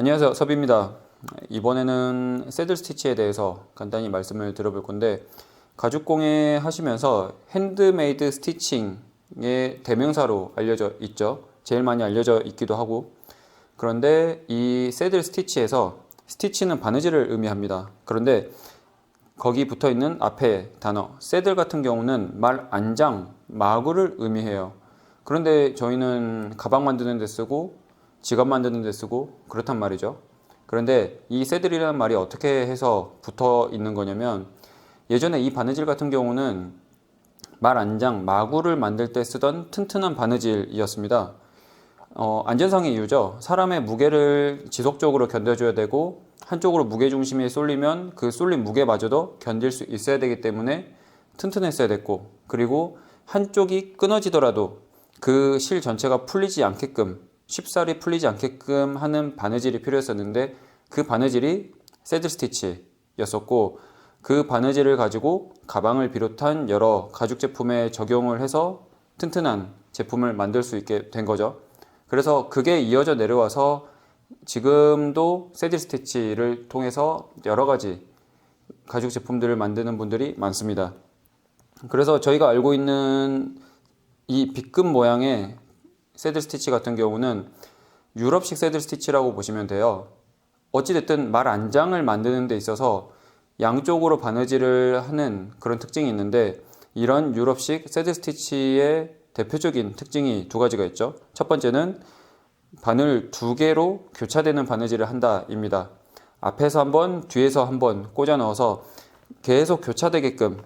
안녕하세요. 섭입니다. 이번에는 새들 스티치에 대해서 간단히 말씀을 드려볼 건데 가죽공예 하시면서 핸드메이드 스티칭의 대명사로 알려져 있죠. 제일 많이 알려져 있기도 하고. 그런데 이 새들 스티치에서 스티치는 바느질을 의미합니다. 그런데 거기 붙어 있는 앞에 단어 새들 같은 경우는 말 안장 마구를 의미해요. 그런데 저희는 가방 만드는 데 쓰고 지갑 만드는 데 쓰고 그렇단 말이죠. 그런데 이 새들이라는 말이 어떻게 해서 붙어 있는 거냐면 예전에 이 바느질 같은 경우는 말 안장 마구를 만들 때 쓰던 튼튼한 바느질이었습니다. 어, 안전상의 이유죠. 사람의 무게를 지속적으로 견뎌줘야 되고 한쪽으로 무게 중심이 쏠리면 그 쏠린 무게마저도 견딜 수 있어야 되기 때문에 튼튼했어야 됐고 그리고 한쪽이 끊어지더라도 그 실 전체가 풀리지 않게끔 쉽사리 풀리지 않게끔 하는 바느질이 필요했었는데 그 바느질이 새들 스티치였었고 그 바느질을 가지고 가방을 비롯한 여러 가죽 제품에 적용을 해서 튼튼한 제품을 만들 수 있게 된 거죠. 그래서 그게 이어져 내려와서 지금도 새들 스티치를 통해서 여러 가지 가죽 제품들을 만드는 분들이 많습니다. 그래서 저희가 알고 있는 이 B급 모양의 새들 스티치 같은 경우는 유럽식 새들 스티치라고 보시면 돼요. 어찌됐든 말 안장을 만드는 데 있어서 양쪽으로 바느질을 하는 그런 특징이 있는데 이런 유럽식 새들 스티치의 대표적인 특징이 두 가지가 있죠. 첫 번째는 바늘 두 개로 교차되는 바느질을 한다입니다. 앞에서 한 번, 뒤에서 한번 꽂아 넣어서 계속 교차되게끔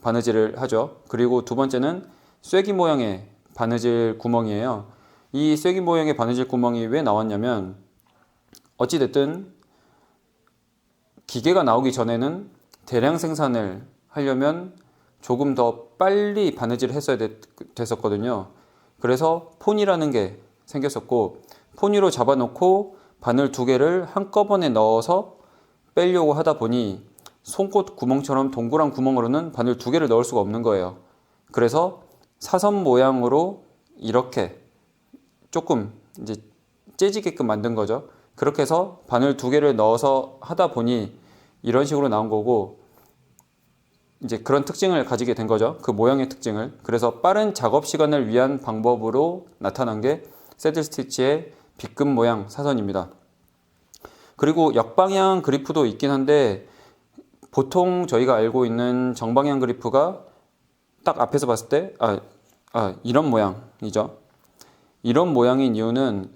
바느질을 하죠. 그리고 두 번째는 쐐기 모양의 바느질 구멍이에요. 이 쐐기 모양의 바느질 구멍이 왜 나왔냐면 어찌됐든 기계가 나오기 전에는 대량 생산을 하려면 조금 더 빨리 바느질을 했어야 됐었거든요. 그래서 폰이라는 게 생겼었고 폰이로 잡아놓고 바늘 두 개를 한꺼번에 넣어서 빼려고 하다 보니 송곳 구멍처럼 동그란 구멍으로는 바늘 두 개를 넣을 수가 없는 거예요. 그래서 사선 모양으로 이렇게 조금 이제 째지게끔 만든 거죠. 그렇게 해서 바늘 두 개를 넣어서 하다 보니 이런 식으로 나온 거고 이제 그런 특징을 가지게 된 거죠. 그 모양의 특징을. 그래서 빠른 작업 시간을 위한 방법으로 나타난 게 새들 스티치의 B급 모양 사선입니다. 그리고 역방향 그리프도 있긴 한데 보통 저희가 알고 있는 정방향 그리프가 딱 앞에서 봤을 때, 아, 아, 이런 모양이죠. 이런 모양인 이유는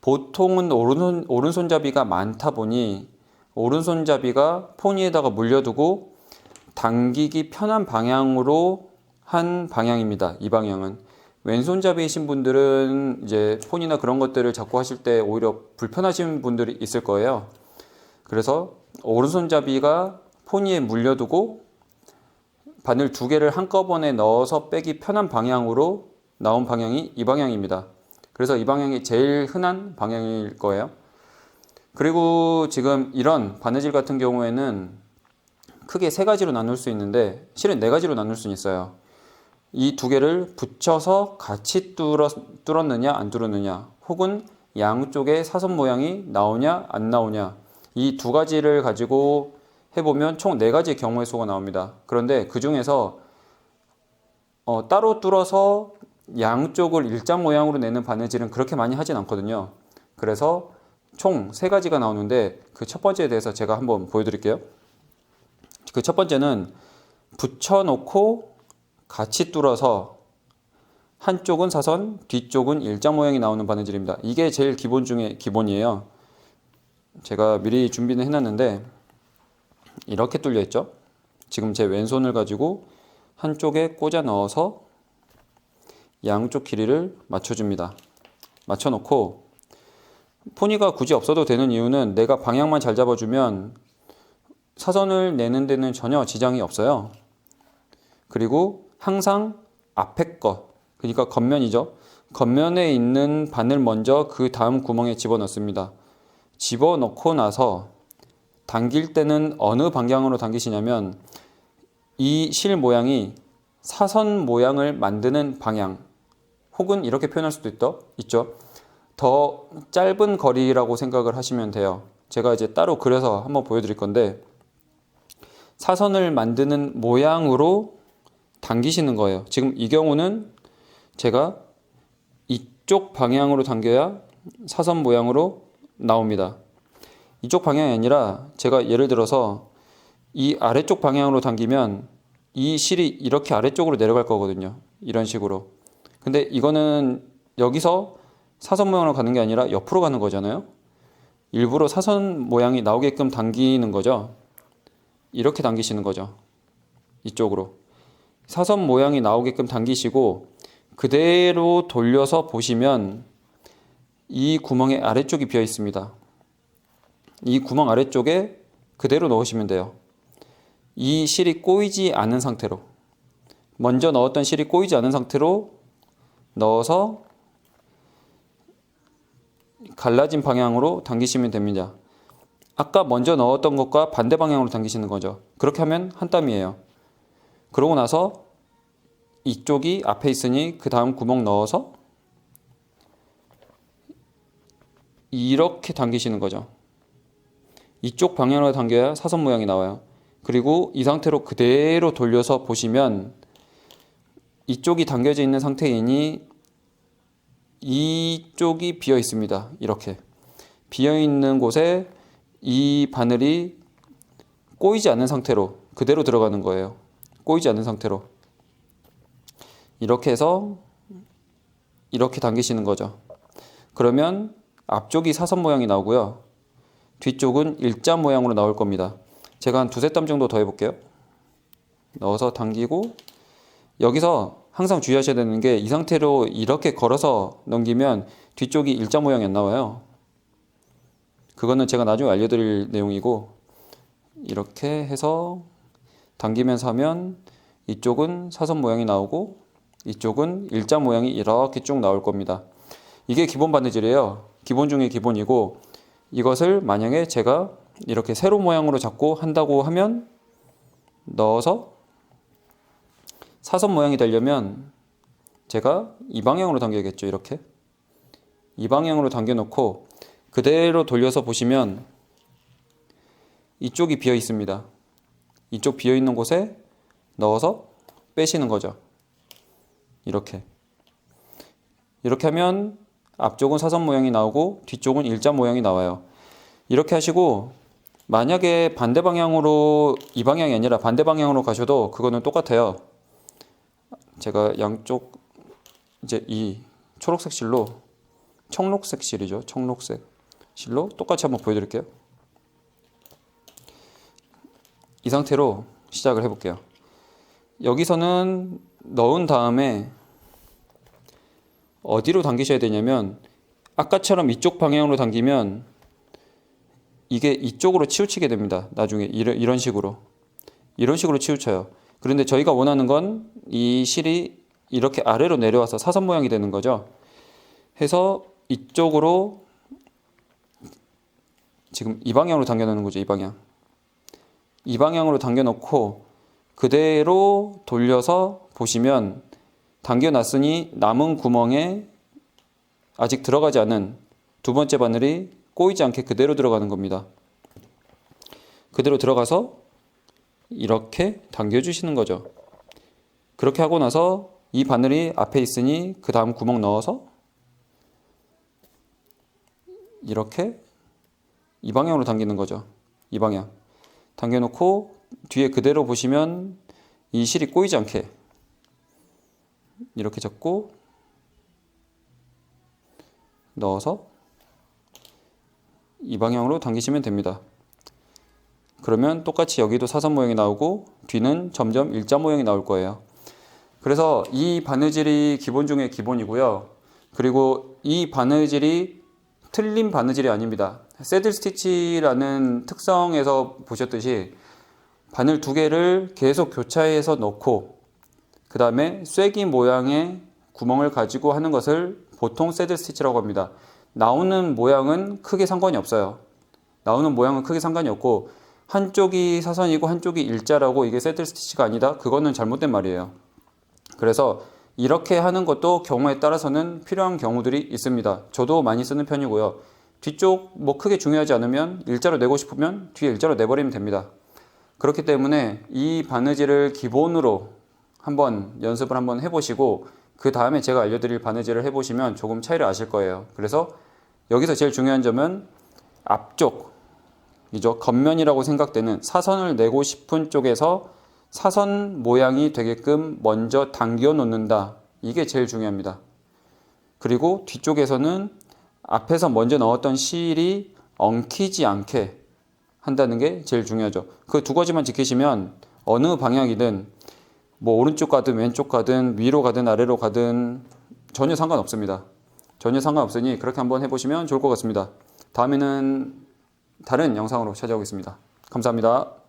보통은 오른손, 오른손잡이가 많다 보니 오른손잡이가 포니에다가 물려두고 당기기 편한 방향으로 한 방향입니다. 이 방향은. 왼손잡이이신 분들은 이제 폰이나 그런 것들을 잡고 하실 때 오히려 불편하신 분들이 있을 거예요. 그래서 오른손잡이가 포니에 물려두고 바늘 두 개를 한꺼번에 넣어서 빼기 편한 방향으로 나온 방향이 이 방향입니다. 그래서 이 방향이 제일 흔한 방향일 거예요. 그리고 지금 이런 바느질 같은 경우에는 크게 세 가지로 나눌 수 있는데 실은 네 가지로 나눌 수 있어요. 이 두 개를 붙여서 같이 뚫었, 뚫었느냐 안 뚫었느냐 혹은 양쪽에 사선 모양이 나오냐 안 나오냐 이 두 가지를 가지고 해보면 총네 가지의 경우의 수가 나옵니다. 그런데 그 중에서 어, 따로 뚫어서 양쪽을 일자 모양으로 내는 바느질은 그렇게 많이 하진 않거든요. 그래서 총세 가지가 나오는데 그 첫 번째에 대해서 제가 한번 보여드릴게요. 그 첫 번째는 붙여놓고 같이 뚫어서 한쪽은 사선, 뒤쪽은 일자 모양이 나오는 바느질입니다. 이게 제일 기본 중에 기본이에요. 제가 미리 준비는 해놨는데 이렇게 뚫려 있죠. 지금 제 왼손을 가지고 한쪽에 꽂아 넣어서 양쪽 길이를 맞춰줍니다. 맞춰놓고 포니가 굳이 없어도 되는 이유는 내가 방향만 잘 잡아주면 사선을 내는 데는 전혀 지장이 없어요. 그리고 항상 앞에 거, 그러니까 겉면이죠. 겉면에 있는 바늘 먼저 그 다음 구멍에 집어넣습니다. 집어넣고 나서 당길 때는 어느 방향으로 당기시냐면 이 실 모양이 사선 모양을 만드는 방향 혹은 이렇게 표현할 수도 있죠. 있죠. 더 짧은 거리라고 생각을 하시면 돼요. 제가 이제 따로 그려서 한번 보여드릴 건데 사선을 만드는 모양으로 당기시는 거예요. 지금 이 경우는 제가 이쪽 방향으로 당겨야 사선 모양으로 나옵니다. 이쪽 방향이 아니라 제가 예를 들어서 이 아래쪽 방향으로 당기면 이 실이 이렇게 아래쪽으로 내려갈 거거든요. 이런 식으로. 근데 이거는 여기서 사선 모양으로 가는 게 아니라 옆으로 가는 거잖아요. 일부러 사선 모양이 나오게끔 당기는 거죠. 이렇게 당기시는 거죠. 이쪽으로. 사선 모양이 나오게끔 당기시고 그대로 돌려서 보시면 이 구멍의 아래쪽이 비어 있습니다. 이 구멍 아래쪽에 그대로 넣으시면 돼요. 이 실이 꼬이지 않은 상태로 먼저 넣었던 실이 꼬이지 않은 상태로 넣어서 갈라진 방향으로 당기시면 됩니다. 아까 먼저 넣었던 것과 반대 방향으로 당기시는 거죠. 그렇게 하면 한 땀이에요. 그러고 나서 이쪽이 앞에 있으니 그 다음 구멍 넣어서 이렇게 당기시는 거죠. 이쪽 방향으로 당겨야 사선 모양이 나와요. 그리고 이 상태로 그대로 돌려서 보시면 이쪽이 당겨져 있는 상태이니 이쪽이 비어 있습니다. 이렇게 비어 있는 곳에 이 바늘이 꼬이지 않는 상태로 그대로 들어가는 거예요. 꼬이지 않는 상태로 이렇게 해서 이렇게 당기시는 거죠. 그러면 앞쪽이 사선 모양이 나오고요. 뒤쪽은 일자 모양으로 나올 겁니다. 제가 한 두세 땀 정도 더 해볼게요. 넣어서 당기고 여기서 항상 주의하셔야 되는 게 이 상태로 이렇게 걸어서 넘기면 뒤쪽이 일자 모양이 안 나와요. 그거는 제가 나중에 알려드릴 내용이고 이렇게 해서 당기면서 하면 이쪽은 사선 모양이 나오고 이쪽은 일자 모양이 이렇게 쭉 나올 겁니다. 이게 기본 바느질이에요. 기본 중에 기본이고 이것을 만약에 제가 이렇게 세로 모양으로 잡고 한다고 하면 넣어서 사선 모양이 되려면 제가 이 방향으로 당겨야겠죠. 이렇게 이 방향으로 당겨 놓고 그대로 돌려서 보시면 이쪽이 비어 있습니다. 이쪽 비어 있는 곳에 넣어서 빼시는 거죠. 이렇게 이렇게 하면 앞쪽은 사선 모양이 나오고 뒤쪽은 일자 모양이 나와요. 이렇게 하시고 만약에 반대 방향으로 이 방향이 아니라 반대 방향으로 가셔도 그거는 똑같아요. 제가 양쪽 이제 이 초록색 실로 청록색 실이죠. 청록색 실로 똑같이 한번 보여드릴게요. 이 상태로 시작을 해볼게요. 여기서는 넣은 다음에 어디로 당기셔야 되냐면 아까처럼 이쪽 방향으로 당기면 이게 이쪽으로 치우치게 됩니다. 나중에 이런, 이런 식으로 이런 식으로 치우쳐요. 그런데 저희가 원하는 건 이 실이 이렇게 아래로 내려와서 사선 모양이 되는 거죠. 해서 이쪽으로 지금 이 방향으로 당겨놓는 거죠. 이 방향. 이 방향으로 당겨놓고 그대로 돌려서 보시면 당겨놨으니 남은 구멍에 아직 들어가지 않은 두 번째 바늘이 꼬이지 않게 그대로 들어가는 겁니다. 그대로 들어가서 이렇게 당겨주시는 거죠. 그렇게 하고 나서 이 바늘이 앞에 있으니 그 다음 구멍 넣어서 이렇게 이 방향으로 당기는 거죠. 이 방향. 당겨놓고 뒤에 그대로 보시면 이 실이 꼬이지 않게 이렇게 잡고 넣어서 이 방향으로 당기시면 됩니다. 그러면 똑같이 여기도 사선 모양이 나오고 뒤는 점점 일자 모양이 나올 거예요. 그래서 이 바느질이 기본 중에 기본이고요. 그리고 이 바느질이 틀린 바느질이 아닙니다. 새들 스티치라는 특성에서 보셨듯이 바늘 두 개를 계속 교차해서 넣고 그 다음에 쐐기 모양의 구멍을 가지고 하는 것을 보통 새들 스티치라고 합니다. 나오는 모양은 크게 상관이 없어요. 나오는 모양은 크게 상관이 없고 한쪽이 사선이고 한쪽이 일자라고 이게 새들 스티치가 아니다. 그거는 잘못된 말이에요. 그래서 이렇게 하는 것도 경우에 따라서는 필요한 경우들이 있습니다. 저도 많이 쓰는 편이고요. 뒤쪽 뭐 크게 중요하지 않으면 일자로 내고 싶으면 뒤에 일자로 내버리면 됩니다. 그렇기 때문에 이 바느질을 기본으로 한번 연습을 한번 해보시고 그 다음에 제가 알려드릴 바느질을 해보시면 조금 차이를 아실 거예요. 그래서 여기서 제일 중요한 점은 앞쪽이죠. 겉면이라고 생각되는 사선을 내고 싶은 쪽에서 사선 모양이 되게끔 먼저 당겨 놓는다. 이게 제일 중요합니다. 그리고 뒤쪽에서는 앞에서 먼저 넣었던 실이 엉키지 않게 한다는 게 제일 중요하죠. 그 두 가지만 지키시면 어느 방향이든 뭐 오른쪽 가든 왼쪽 가든 위로 가든 아래로 가든 전혀 상관없습니다. 전혀 상관없으니 그렇게 한번 해보시면 좋을 것 같습니다. 다음에는 다른 영상으로 찾아오겠습니다. 감사합니다.